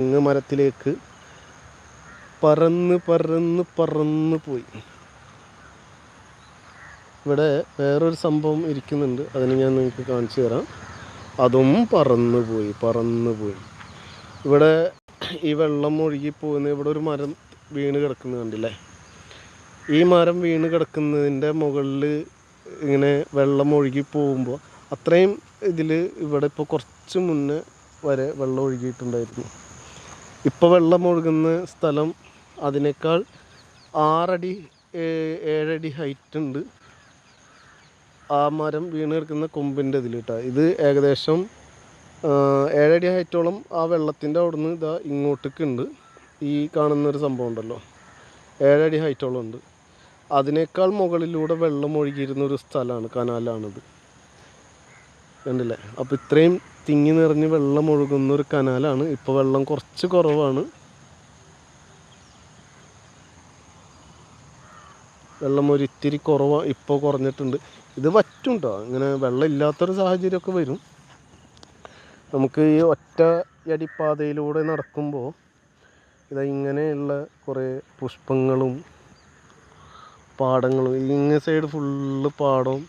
തെങ്ങ് മരത്തിലേക്ക് പറന്ന് പറന്ന് പറന്ന് പോയി. ഇവിടെ വേറൊരു സംഭവം ഇരിക്കുന്നുണ്ട്. അതിന് ഞാൻ നിങ്ങൾക്ക് കാണിച്ചു തരാം. അതും പറന്ന് പോയി പറന്ന് പോയി. ഇവിടെ ഈ വെള്ളം ഒഴുകി പോകുന്ന ഇവിടെ ഒരു മരം വീണ് കിടക്കുന്നത് കണ്ടില്ലേ? ഈ മരം വീണ് കിടക്കുന്നതിന്റെ മുകളിൽ ഇങ്ങനെ വെള്ളം ഒഴുകി പോകുമ്പോൾ അത്രയും ഇതിൽ ഇവിടെ ഇപ്പോൾ കുറച്ച് മുന്നേ വരെ വെള്ളം ഒഴുകിയിട്ടുണ്ടായിരുന്നു. ഇപ്പോൾ വെള്ളം ഒഴുകുന്ന സ്ഥലം അതിനേക്കാൾ ആറടി ഏഴടി ഹൈറ്റ് ഉണ്ട്. ആ മരം വീണ് കിടക്കുന്ന കൊമ്പിന്റെ ഇതിൽ കേട്ടോ ഇത് ഏകദേശം ഏഴടി ഹൈറ്റോളം ആ വെള്ളത്തിന്റെ അവിടുന്ന് ഇതാ ഇങ്ങോട്ടേക്ക് ഉണ്ട്. ഈ കാണുന്നൊരു സംഭവം ഉണ്ടല്ലോ. ഏഴടി ഹൈറ്റോളം ഉണ്ട്. അതിനേക്കാൾ മുകളിലൂടെ വെള്ളം ഒഴുകിയിരുന്ന ഒരു സ്ഥലമാണ് കനാലാണിത്. കണ്ടില്ലേ? അപ്പോൾ ഇത്രയും തിങ്ങി നിറഞ്ഞ് വെള്ളം ഒഴുകുന്ന ഒരു കനാലാണ്. ഇപ്പോൾ വെള്ളം കുറച്ച് കുറവാണ്. വെള്ളം ഒരു ഇത്തിരി കുറവാണ് ഇപ്പോൾ കുറഞ്ഞിട്ടുണ്ട്. ഇത് വറ്റും കേട്ടോ ഇങ്ങനെ വെള്ളം ഇല്ലാത്തൊരു സാഹചര്യമൊക്കെ വരും. നമുക്ക് ഈ ഒറ്റ അടിപ്പാതയിലൂടെ നടക്കുമ്പോൾ ഇതാ ഇങ്ങനെയുള്ള കുറേ പുഷ്പങ്ങളും പാടങ്ങളും ഇങ്ങ സൈഡ് ഫുള്ള് പാടവും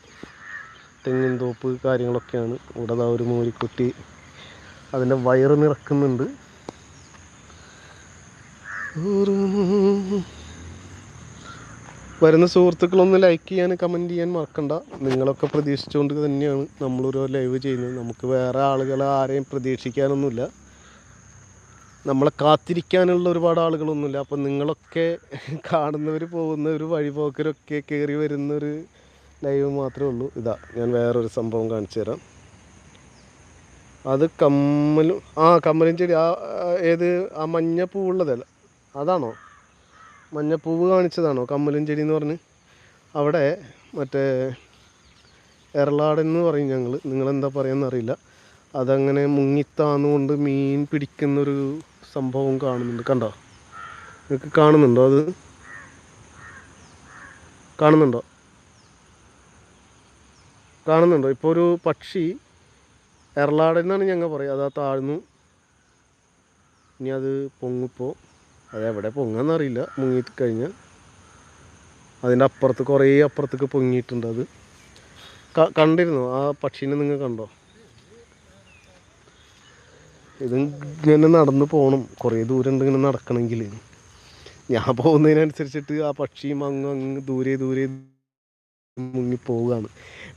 തെങ്ങിൻ തോപ്പ് കാര്യങ്ങളൊക്കെയാണ്. ഇവിടെ ദാ ഒരു മൂരിക്കുട്ടി അതിന്റെ വയറ് നിറക്കുന്നുണ്ട്. വരുന്ന സുഹൃത്തുക്കളൊന്ന് ലൈക്ക് ചെയ്യാൻ കമന്റ് ചെയ്യാൻ മറക്കണ്ട. നിങ്ങളൊക്കെ പ്രതീക്ഷിച്ചുകൊണ്ട് തന്നെയാണ് നമ്മളൊരു ലൈവ് ചെയ്യുന്നത്. നമുക്ക് വേറെ ആളുകളെ ആരെയും പ്രതീക്ഷിക്കാനൊന്നുമില്ല. നമ്മളെ കാത്തിരിക്കാനുള്ള ഒരുപാട് ആളുകളൊന്നുമില്ല. അപ്പം നിങ്ങളൊക്കെ കാണുന്നവർ പോകുന്നവർ വഴിപോക്കരൊക്കെ കയറി വരുന്നൊരു ലൈവ് മാത്രമേ ഉള്ളൂ. ഇതാ ഞാൻ വേറൊരു സംഭവം കാണിച്ചു തരാം. അത് കമ്മലും ആ കമ്മലും ചെടി ആ ഏത് ആ മഞ്ഞ പൂവുള്ളതല്ല. അതാണോ? മഞ്ഞപ്പൂവ് കാണിച്ചതാണോ കമ്മലും ചെടി എന്ന് പറഞ്ഞ്? അവിടെ മറ്റേ എറളാടൻ എന്ന് പറയും ഞങ്ങൾ നിങ്ങളെന്താ പറയുന്നറിയില്ല അതങ്ങനെ മുങ്ങിത്താന്നുകൊണ്ട് മീൻ പിടിക്കുന്നൊരു സംഭവം കാണുന്നുണ്ട്. കണ്ടോ? നിങ്ങൾക്ക് കാണുന്നുണ്ടോ അത്? കാണുന്നുണ്ടോ? കാണുന്നുണ്ടോ? ഇപ്പോൾ ഒരു പക്ഷി എറളാടെന്നാണ് ഞങ്ങൾ പറയുക അതാ താഴ്ന്നു. ഇനി അത് പൊങ്ങിപ്പോൾ അതെവിടെ പൊങ്ങാന്നറിയില്ല. മുങ്ങിക്കഴിഞ്ഞാൽ അതിന്റെ അപ്പുറത്ത് കുറേ അപ്പുറത്തേക്ക് പൊങ്ങിയിട്ടുണ്ട് അത്. കണ്ടിരുന്നു? ആ പക്ഷീനെ നിങ്ങൾ കണ്ടോ? ഇത് ഇങ്ങനെ നടന്ന് പോകണം കുറേ ദൂരം ഉണ്ട് ഇങ്ങനെ നടക്കണമെങ്കിൽ ഞാൻ പോകുന്നതിനനുസരിച്ചിട്ട് ആ പക്ഷിയും അങ്ങ് അങ്ങ് ദൂരെ ദൂരെ മുങ്ങി പോവുകയാണ്.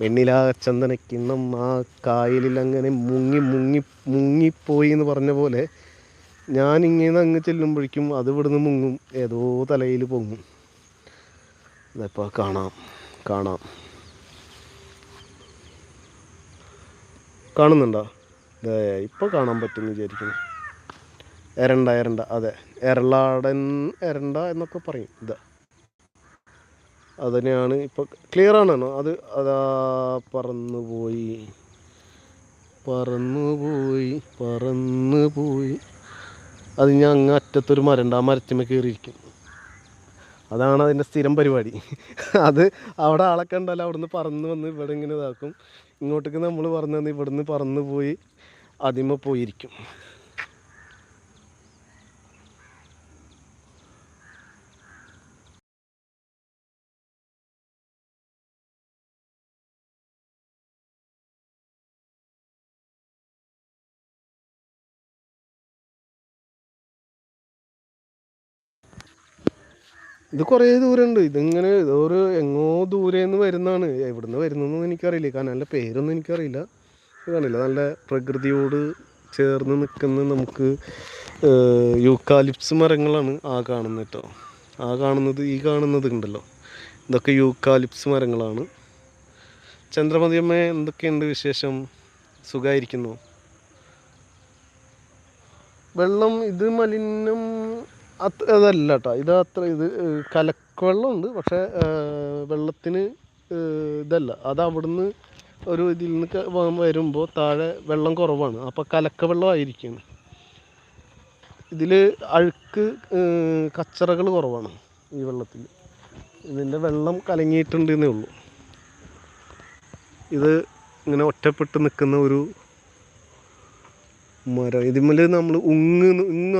വെണ്ണില ചന്ദനക്കിണ്ണം ആ കായലിൽ അങ്ങനെ മുങ്ങി മുങ്ങി മുങ്ങിപ്പോയി എന്ന് പറഞ്ഞ പോലെ ഞാൻ ഇങ്ങനെ അങ്ങ് ചെല്ലുമ്പോഴേക്കും അത് ഇവിടുന്ന് മുങ്ങും. ഏതോ തലയിൽ പൊങ്ങും. അതപ്പോൾ കാണാം. കാണാം. കാണുന്നുണ്ടോ? ദേ ഇപ്പോൾ കാണാൻ പറ്റുമെന്ന് വിചാരിക്കുന്നു. എരണ്ട എരണ്ട. അതെ എരളാടൻ എരണ്ട എന്നൊക്കെ പറയും. ഇതാ അതിനെയാണ് ഇപ്പോൾ ക്ലിയർ ആണോ അത് അതാ പറന്നു പോയി. പറന്നു പോയി പറന്നു പോയി. അത് ഞാൻ അങ്ങ് അറ്റത്തൊരു മരണ്ട ആ മരത്തിന്മേൽ കയറിയിരിക്കും. അതാണ് അതിന്റെ സ്ഥിരം പരിപാടി. അത് അവിടെ ആളെ കണ്ടാൽ അവിടുന്ന് പറന്ന് വന്ന് ഇവിടെ ഇങ്ങനെ ഇതാക്കും. ഇങ്ങോട്ടേക്ക് നമ്മൾ പറന്ന് വന്ന് ഇവിടുന്ന് പറന്ന് പോയി അതിമ പോയിരിക്കും. ഇത് കുറേ ദൂരമുണ്ട് ഇതിങ്ങനെ ഇതൊരു എങ്ങോ ദൂരെ നിന്ന് വരുന്നതാണ് എവിടുന്ന് വരുന്നതെന്നൊന്നും എനിക്കറിയില്ല. കനാലിന്റെ പേരൊന്നും എനിക്കറിയില്ല. ഇത് കാണില്ല നല്ല പ്രകൃതിയോട് ചേർന്ന് നിൽക്കുന്ന നമുക്ക് യൂക്കാലിപ്സ് മരങ്ങളാണ് ആ കാണുന്നത് കേട്ടോ ആ കാണുന്നത് ഈ കാണുന്നത് ഉണ്ടല്ലോ ഇതൊക്കെ യൂക്കാലിപ്സ് മരങ്ങളാണ്. ചന്ദ്രമതിയമ്മ എന്തൊക്കെയുണ്ട് വിശേഷം? സുഖമായിരിക്കുന്നു വെള്ളം ഇത് മലിനം അതല്ല കേട്ടോ ഇത് അത്ര ഇത് കലക്കവെള്ളമുണ്ട്. പക്ഷേ വെള്ളത്തിന് ഇതല്ല. അത് അവിടുന്ന് ഒരു ഇതിൽ നിന്ന് വരുമ്പോൾ താഴെ വെള്ളം കുറവാണ്. അപ്പോൾ കലക്ക വെള്ളമായിരിക്കും ഇതിൽ അഴുക്ക് കച്ചറകൾ കുറവാണ് ഈ വെള്ളത്തിൽ ഇതിന്റെ വെള്ളം കലങ്ങിയിട്ടുണ്ടെന്നേ ഉള്ളൂ. ഇത് ഇങ്ങനെ ഒറ്റപ്പെട്ട് നിൽക്കുന്ന ഒരു മരം. ഇതിന്മേൽ നമ്മൾ ഉങ്ങ് ഉങ്ങ്